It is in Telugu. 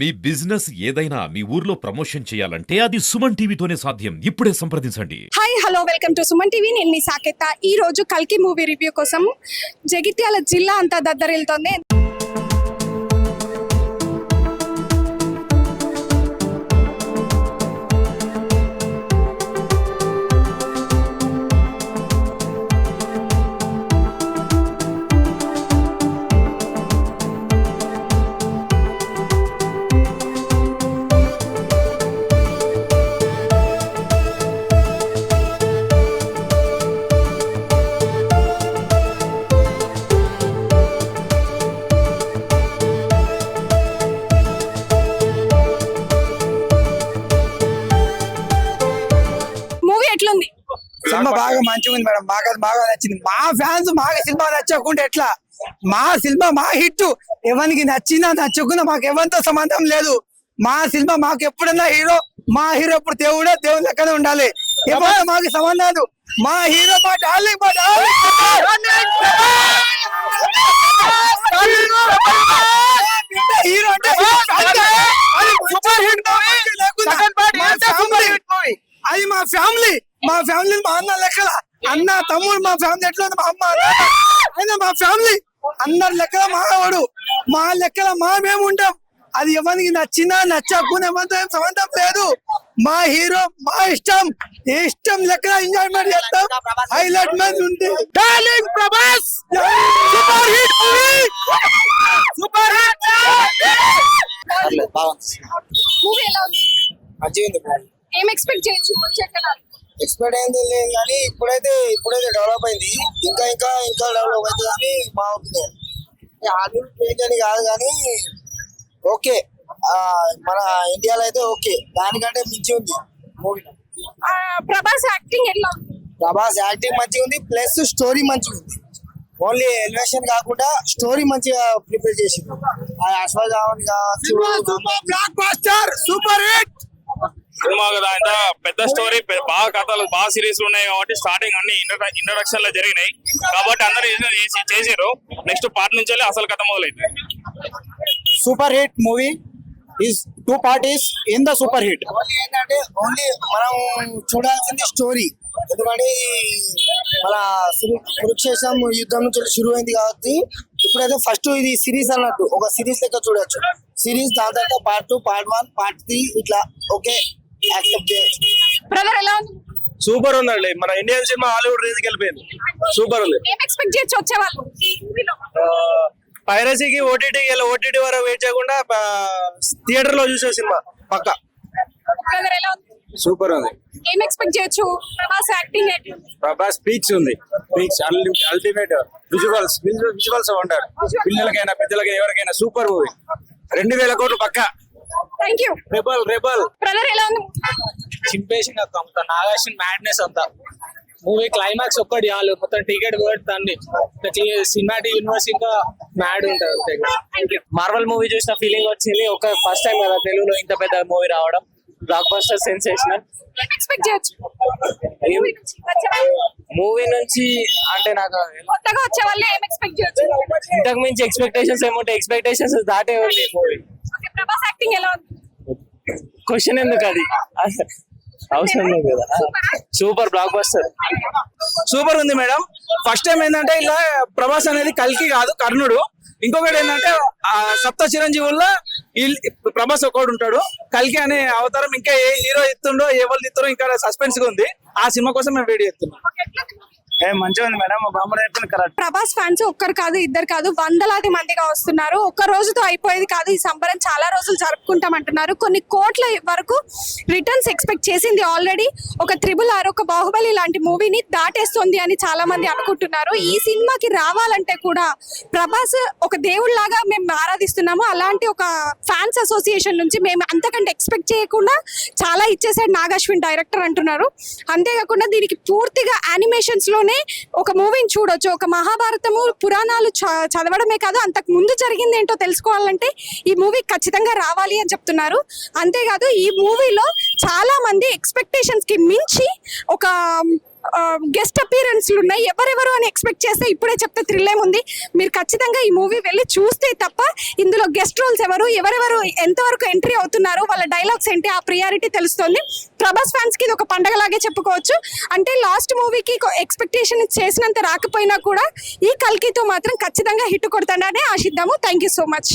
మీ బిజినెస్ ఏదైనా మీ ఊర్లో ప్రమోషన్ చేయాలంటే అది సుమన్ టీవీతోనే సాధ్యం. ఇప్పుడే సంప్రదించండి. Hi hello welcome to Suman TV. నేను మీ సాకేత. ఈ రోజు కల్కి మూవీ రివ్యూ కోసం జగిత్యాల జిల్లా అంతా దద్దరిల్తోంది. మంచిగా ఉంది మేడం. మాకు అది బాగా నచ్చింది. మా ఫ్యాన్స్ మాకు సినిమా నచ్చకుండా ఎట్లా? మా సినిమా మా హిట్ ఎవరికి నచ్చినా నచ్చకుండా మాకు ఎవరితో సంబంధం లేదు. మా సినిమా మాకు ఎప్పుడన్నా హీరో మా హీరో ఎప్పుడు దేవుడే దేవుని లెక్కనే ఉండాలి. ఎవరైనా మాకు సంబంధాలు మా హీరో మా డార్లింగ్ మా డార్లింగ్ అంటే సూపర్ హిట్ మూవీ అది మా ఫ్యామిలీ మా ఫ్యామిలీ మా అన్న లెక్కల అన్న తమ్ముడు మా ఫ్యామిలీ ఎట్లా ఉంది? మా అమ్మ. అయినా మా ఫ్యామిలీ అందరి లెక్కల మావాడు మా లెక్కల మా మేము ఉంటాం అది ఎవరికి నచ్చినా నచ్చకుండా ఎవరితో సంబంధం లేదు. మా హీరో మా ఇష్టం. ఇష్టం లెక్కల ఎంజాయ్మెంట్ చేస్తాం? హైలైట్ మీద ఉంది. Darling Prabhas super hit super hit బాగుంది. మూవీ ఎలా ఉంది? ఏం ఎక్స్పెక్ట్ చేయొచ్చు? ఎక్స్పెక్ట్ అయింది లేదు కానీ ఇప్పుడైతే ఇప్పుడైతే డెవలప్ అయింది. ఇంకా ఇంకా ఇంకా డెవలప్ అవుతుంది అని మా ఒపీనియన్ హాలీవుడ్ పేజ్ అని కాదు కానీ ఓకే మన ఇండియాలో అయితే ఓకే దానికంటే మించి ఉంది. మూవీ ఆ, ప్రభాస్ యాక్టింగ్ ఎలా ప్రభాస్ యాక్టింగ్ మంచిగా ఉంది ప్లస్ స్టోరీ మంచిగా ఉంది. ఓన్లీ ఎలివేషన్ కాకుండా స్టోరీ మంచిగా ప్రిపేర్ చేసింది రావణ్ కావచ్చు blockbuster super hit cinema కదా పెద్ద స్టోరీ బాగా కథలు బాగా సిరీస్ ఉన్నాయి కాబట్టి స్టార్టింగ్ అన్ని ఇంట్రడక్షన్లో జరిగినాయి. కాబట్టి అందరూ చేసి చేసారు నెక్స్ట్ పార్ట్ నుంచి వెళ్ళి అసలు కథ మొదలైంది. Super hit movie is two parties in the super hit only ఏంటంటే ఓన్లీ మనం చూడాల్సింది స్టోరీ ఎందుకంటే ఈ మన కురు- కురుక్షేత్రం యుద్ధం నుంచి షురు అయింది కాబట్టి ఇప్పుడైతే ఫస్ట్ ఇది సిరీస్ అన్నట్టు ఒక సిరీస్ లెక్క చూడొచ్చు. సిరీస్ దాని తర్వాత part two part one part three ఇట్లా ఓకే బ్రదర్ ఎలా ఉంది? సూపర్ ఉందండి. మన ఇండియన్ సినిమా హాలీవుడ్ రేంజ్ వెళ్ళిపోయింది. సూపర్ ఉంది. ఏం ఎక్స్పెక్ట్ చేయొచ్చు వచ్చే వాళ్ళు? మూవీలో పైరసీకి ఓటీటీ ఓటీటీ వరకు వెయిట్ చేయకుండా థియేటర్లో చూసే సినిమా పక్క. బ్రదర్ ఎలా ఉంది? సూపర్ ఉంది. ఏం ఎక్స్పెక్ట్ చేయొచ్చు? ప్రభాస్ యాక్టింగ్ ప్రభాస్ పీక్స్ ఉంది. పీక్స్ అల్టిమేట్ విజువల్స్ విజువల్స్ ఉంటారు పిల్లలకైనా పెద్దలకైనా ఎవరికైనా సూపర్ మూవీ రెండు వేల కోట్లు పక్క. Thank you rebel rebel brother ఎలా ఉంది? చింపేసిన అంత. నాగార్జున మ్యాడ్నెస్ అంతా. మూవీ క్లైమాక్స్ ఒక్కటి చాలు. మొత్తం టికెట్ కొడుతుంది సినిమాటిక్ యూనివర్స్ ఇంకా మ్యాడ్ ఉంటుంది మార్వల్ మూవీ చూసిన ఫీలింగ్ వచ్చింది. ఒక ఫస్ట్ టైం కదా తెలుగులో ఇంత పెద్ద మూవీ రావడం. బ్లాక్ బస్టర్ సెన్సేషనల్ ఏం? ఎక్స్పెక్ట్ చేయొచ్చు మూవీ నుంచి అంటే నాకు కొత్తగా వచ్చే వాళ్ళు ఏం ఎక్స్పెక్ట్ చేయొచ్చు? ఇంతకు మించి ఎక్స్పెక్టేషన్స్ ఏముంటాయి? ఎక్స్పెక్టేషన్స్ దాటే ఉంది మూవీ ఓకే ప్రభాస్ యాక్టింగ్ ఎలా ఉంది? క్వశ్చన్ ఎందుకు అది? అవసరం లేదు కదా. సూపర్. బ్లాక్ బస్టర్ సూపర్ ఉంది మేడం. ఫస్ట్ టైం ఏంటంటే ఇలా ప్రభాస్ అనేది కల్కి కాదు కర్ణుడు. ఇంకొకటి ఏంటంటే ఆ సప్త చిరంజీవుల్లో ఈ- ప్రభాస్ ఒకడు ఉంటాడు. కల్కి అనే అవతారం ఇంకా ఏ హీరో ఎత్తుండో ఏ వాళ్ళు ఎత్తారో ఇంకా సస్పెన్స్గా ఉంది. ఆ సినిమా కోసం మేము చేస్తున్నాం. ఏ మంచిగా ఉంది మేడం మా బామ్మ చెప్పింది కరెక్ట్ ప్రభాస్ ఫ్యాన్స్ ఒక్కరు కాదు ఇద్దరు కాదు వందలాది మందిగా వస్తున్నారు. ఒక్క రోజుతో అయిపోయేది కాదు ఈ సంబరం చాలా రోజులు జరుపుకుంటాం అంటున్నారు కొన్ని కోట్ల వరకు రిటర్న్స్ ఎక్స్పెక్ట్ చేసింది ఆల్రెడీ ఒక త్రిబుల్ ఆర్ ఒక బాహుబలి లాంటి మూవీని దాటేస్తుంది అని చాలా మంది అనుకుంటున్నారు. ఈ సినిమాకి రావాలంటే కూడా ప్రభాస్ ఒక దేవుళ్ళలాగా మేము ఆరాధిస్తున్నాము. అలాంటి ఒక ఫ్యాన్స్ అసోసియేషన్ నుంచి మేము అంతకంటే ఎక్స్పెక్ట్ చేయకుండా చాలా ఇచ్చేసాడు నాగాశ్విన్ డైరెక్టర్ అంటున్నారు. అంతేకాకుండా దీనికి పూర్తిగా యానిమేషన్స్ లోనే ఒక మూవీని చూడొచ్చు. ఒక మహాభారతము పురాణాలు చ- చదవడమే కాదు అంతకు ముందు జరిగింది ఏంటో తెలుసుకోవాలంటే ఈ మూవీ ఖచ్చితంగా రావాలి అని చెప్తున్నారు. అంతేకాదు ఈ మూవీలో చాలా మంది ఎక్స్పెక్టేషన్స్కి మించి ఒక గెస్ట్ అపీరెన్స్లు ఉన్నాయి ఎవరెవరు అని ఎక్స్పెక్ట్ చేస్తే ఇప్పుడే చెప్తే థ్రిల్ ఏముంది? మీరు ఖచ్చితంగా ఈ మూవీ వెళ్ళి చూస్తే తప్ప ఇందులో గెస్ట్ రోల్స్ ఎవరు ఎవరెవరు ఎంతవరకు ఎంట్రీ అవుతున్నారు వాళ్ళ డైలాగ్స్ ఏంటి ఆ ప్రియారిటీ తెలుస్తుంది. ప్రభాస్ ఫ్యాన్స్కి ఇది ఒక పండగలాగే చెప్పుకోవచ్చు. అంటే లాస్ట్ మూవీకి ఎక్స్పెక్టేషన్ చేసినంత రాకపోయినా కూడా ఈ కల్కితో మాత్రం ఖచ్చితంగా హిట్ కొడతాడనే ఆశిద్దాము. Thank you so much